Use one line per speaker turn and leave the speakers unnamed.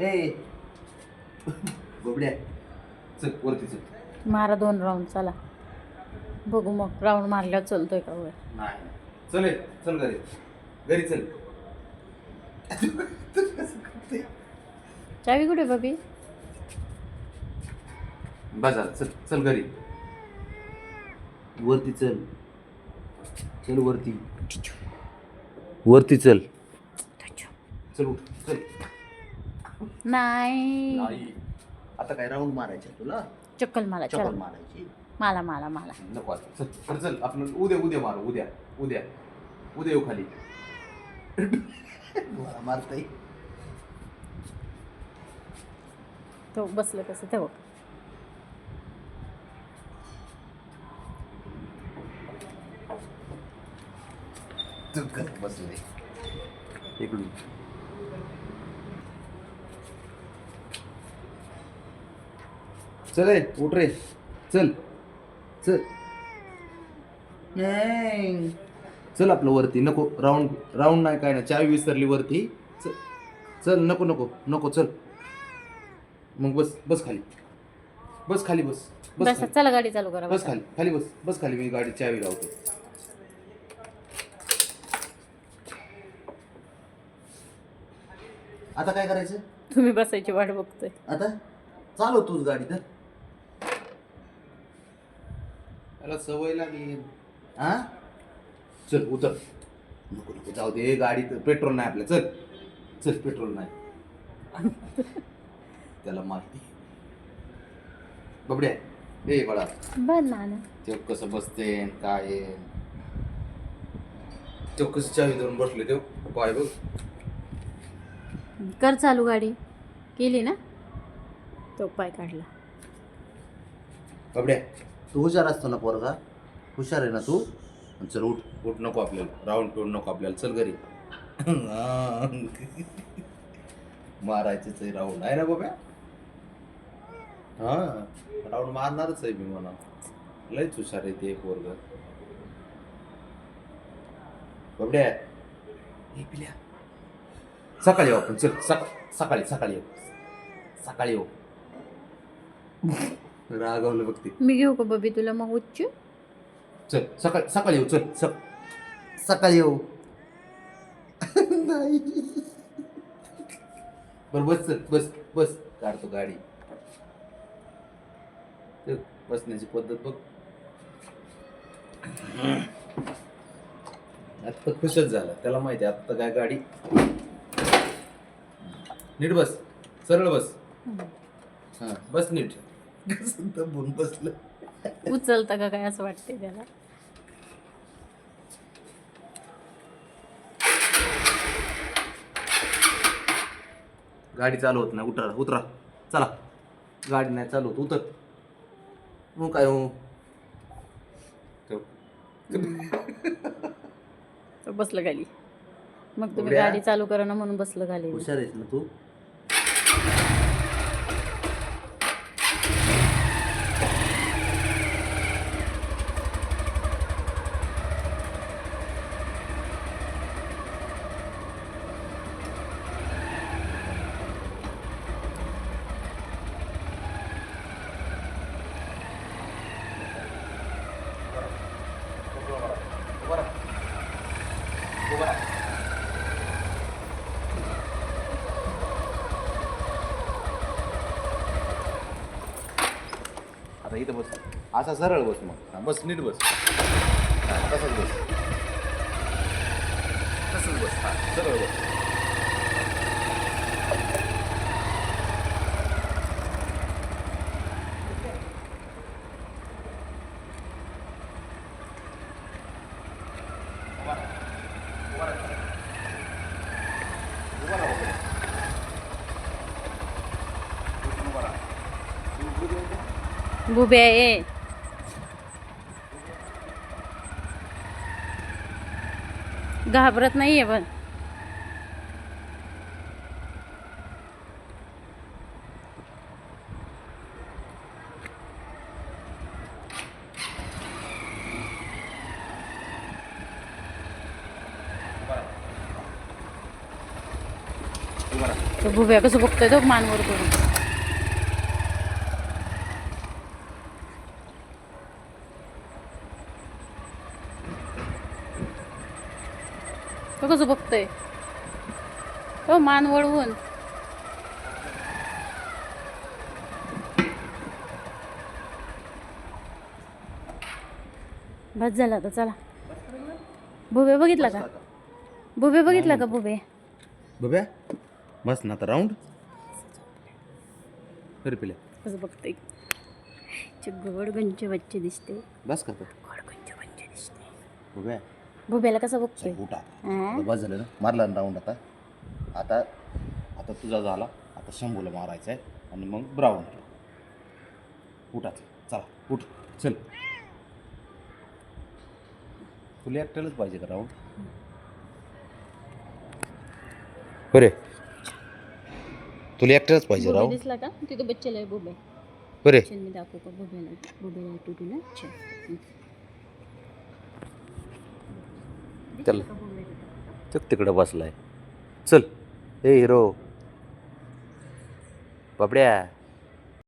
ए. गोबड्या चल वरती चल.
मारा दोन राऊंड चला. बघू मग राऊंड मारल्यावर चलतोय का वर
नाही. चल ए, चल घरी. घरी चल.
चावी कुठे बबी
बाजार चल चल घरी. वरती चल. चल वरती. वरती चल. चल उठ चल.
नाही.
नाही. आता काय राऊंड मारायचे तुला?
चक्कल मला
चपल
चल
मारायची?
मला मला मला
नको आता. चल बरं चल. आपण उद्या उद्या मारू उद्या उद्या. उद्या येऊ खाली. मारताय.
तो बसलं कसं ते बघ
कर बसले इकडून चल ए, उठ रे. चल. चल. नाही. चल आपलं वरती नको. राऊंड राऊंड नाही काय ना चावी विसरली वरती. चल. चल नको नको. नको चल. मग बस बस खाली. बस खाली बस. बस
बस
खाली.
चला गाडी चालू करा
बस
बसा.
खाली खाली बस. बस खाली मी गाडी चावी लावतो. आता काय करायचं?
तुम्ही बसायची वाट बघतोय.
आता? चालव तूच गाडी तर त्याला सवय लागली. हा चल उतर. नको नको जाऊ दे गाडी तर पेट्रोल नाही आपल्या. चल चल पेट्रोल नाही. त्याला माहिती बबड्या ए बडा
बन ना
ते कसं बसते काय आहे. तो कसं चावी धरून बसले तो पाय बघ.
कर चालू गाडी. केली ना? तो पाय काढला.
बबड्या तू हुशार असतो ना पोरगा? हुशार आहे ना तू? चल उठ. उठ नको आपल्याला. राऊंड पिऊन नको आपल्याला. चल घरी. मारायचंच आहे राऊंड आहे ना बाब्या? हा. राऊंड मारणारच आहे मी म्हणा. लयच हुशार आहे ते पोरग. बबड्या. हे पिल्या. सकाळी येऊ आपण. चल सका सकाळी सकाळी येऊ. सकाळी येऊ. रागवलं बघ ते.
मी घेऊ का बबी तुला? मग उच्च
चल. सकाळी सकाळी येऊ चल सक सकाळी येऊ. नाही. बरं बस चल बस बस. काढतो गाडी. चल, बसण्याची पद्धत बघ. आता खुशच झाला. त्याला माहिती आहे आता काय गाडी. नीट बस. सरळ बस. हा बस नीट. कसं दबून बसलं.
उचलता का काय असं वाटते त्याला?
गाडी चालू होत नाही उतरा उतरा. चला. गाडी नाही चालू होत उतर. मग काय हो?
तो बसलं खाली मग तुम्ही. गाडी चालू करा ना म्हणून बसलं खाली
हुशार आहेस ना तू? आता इथं बस. असा सरळ बस मग. हा, बस नीट बस. हा, तसंच बस. तसंच बस. हा सरळ बस.
बुबे ये घाबरत नाहीये पण.
उभा मारा
तो भुव्या कसं बघतोय तो मानवर करून तो कसं बघतोय. तो मान वळवून. बस झाला आता चला. भुबे बघितला का? भुबे बघितला का भुबे
बघ्या बस ना आता राऊंड. अरे पिल्या
कसं बघतोय? गोडगंचे बच्चे दिसते.
बस का तर
गोडगंचे बच्चे दिसते.
बघ्या
भुब्याला कसं बघतोय?
उठा
हा?
बस झालं ना. मारला ना राऊंड आता. आता आता तुझा झाला. आता शंभूला मारायचा आहे आणि मग ब्राऊन उठा चला उठ. चल. तुला एकट्यालाच पाहिजे का राऊंड बरे. तुला एकट्यालाच पाहिजे
भुबे
राऊंड
दिसला का? तिथे बच्चेला आहे भुबे.
बरे.
चल मी दाखवू का भुब्याला भुब्याला टुटूला चल.
त्याला. चल तिकडं बसलाय. चल ए हिरो. बाबड्या.